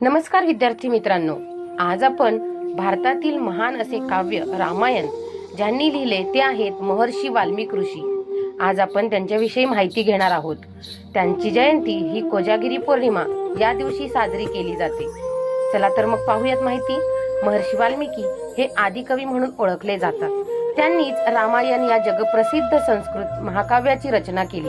नमस्कार विद्यार्थी मित्रांनो. आज आपण भारतातील महान असे काव्य रामायण ज्यांनी लिहिले ते आहेत महर्षी वाल्मिक ऋषी. आज आपण त्यांच्याविषयी माहिती घेणार आहोत. त्यांची जयंती ही कोजागिरी पौर्णिमा या दिवशी साजरी केली जाते. चला तर मग पाहूयात माहिती. महर्षी वाल्मिकी हे आदिकवी म्हणून ओळखले जातात. त्यांनीच रामायण या जगप्रसिद्ध संस्कृत महाकाव्याची रचना केली.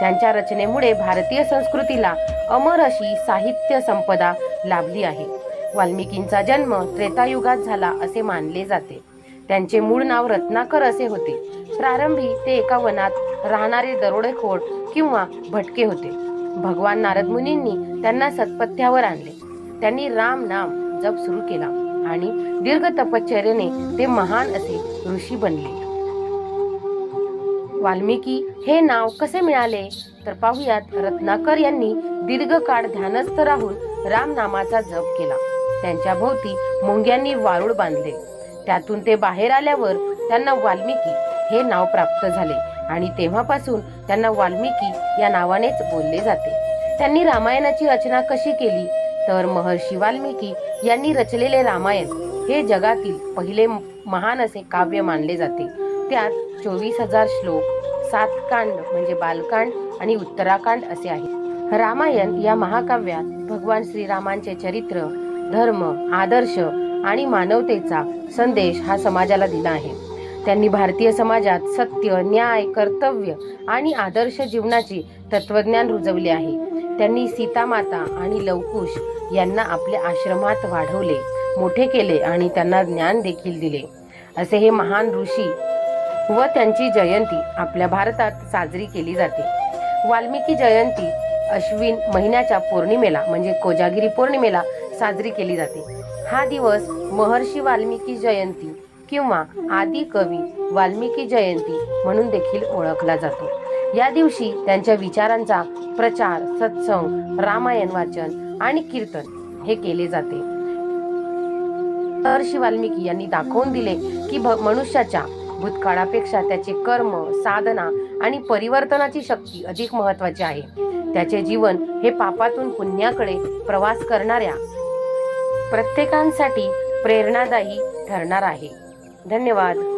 त्यांच्या रचनेमुळे भारतीय संस्कृतीला अमर अशी साहित्य संपदा लाभली आहे. वाल्मिकींचा जन्म त्रेतायुगात झाला असे मानले जाते. त्यांचे मूळ नाव रत्नाकर असे होते. प्रारंभी ते एका वनात राहणारे दरोडेखोर किंवा भटके होते. भगवान नारद मुनींनी त्यांना सत्पथ्यावर आणले. त्यांनी राम नाम जप सुरू केला आणि दीर्घ तपश्चर्याने ते महान असे ऋषी बनले. वाल्मिकी हे नाव कसे मिळाले? तर पाहुयात रत्नाकर यांनी दीर्घकाळ ध्यानस्थ राहून रामनामाचा जप केला. त्यांच्या भोवती मुंग्यांनी वारुळ बांधले. त्यातून ते बाहेर आल्यावर त्यांना वाल्मिकी हे नाव प्राप्त झाले आणि तेव्हापासून त्यांना वाल्मिकी या नावानेच बोलले जाते. त्यांनी रामायणाची रचना कशी केली? तर महर्षी वाल्मिकी यांनी रचलेले रामायण हे जगातील पहिले महान असे काव्य मानले जाते. त्यात चोवीस हजार श्लोक सात कांड म्हणजे बालकांड आणि उत्तराकांड असे आहेत. रामायण या महाकाव्यात भगवान श्रीरामांचे चरित्र धर्म आदर्श आणि मानवतेचा संदेश हा समाजाला दिला आहे. त्यांनी भारतीय समाजात सत्य न्याय कर्तव्य आणि आदर्श जीवनाचे तत्वज्ञान रुजवले आहे. त्यांनी सीतामाता आणि लवकुश यांना आपल्या आश्रमात वाढवले मोठे केले आणि त्यांना ज्ञान देखील दिले. असे हे महान ऋषी व त्यांची जयंती आपल्या भारतात साजरी केली जाते. वाल्मिकी जयंती अश्विन महिन्याच्या पौर्णिमेला म्हणजे कोजागिरी पौर्णिमेला साजरी केली जाते. हा दिवस महर्षी वाल्मिकी जयंती किंवा आदी कवी वाल्मिकी जयंती म्हणून देखील ओळखला जातो. या दिवशी त्यांच्या विचारांचा प्रचार सत्संग रामायण वाचन आणि कीर्तन हे केले जाते. महर्षी वाल्मिकी यांनी दाखवून दिले की मनुष्याच्या भूतकाळापेक्षा त्याचे कर्म साधना आणि परिवर्तनाची शक्ती अधिक महत्वाची आहे. त्याचे जीवन हे पापातून पुण्याकडे प्रवास करणाऱ्या प्रत्येकांसाठी प्रेरणादायी ठरणार आहे. धन्यवाद.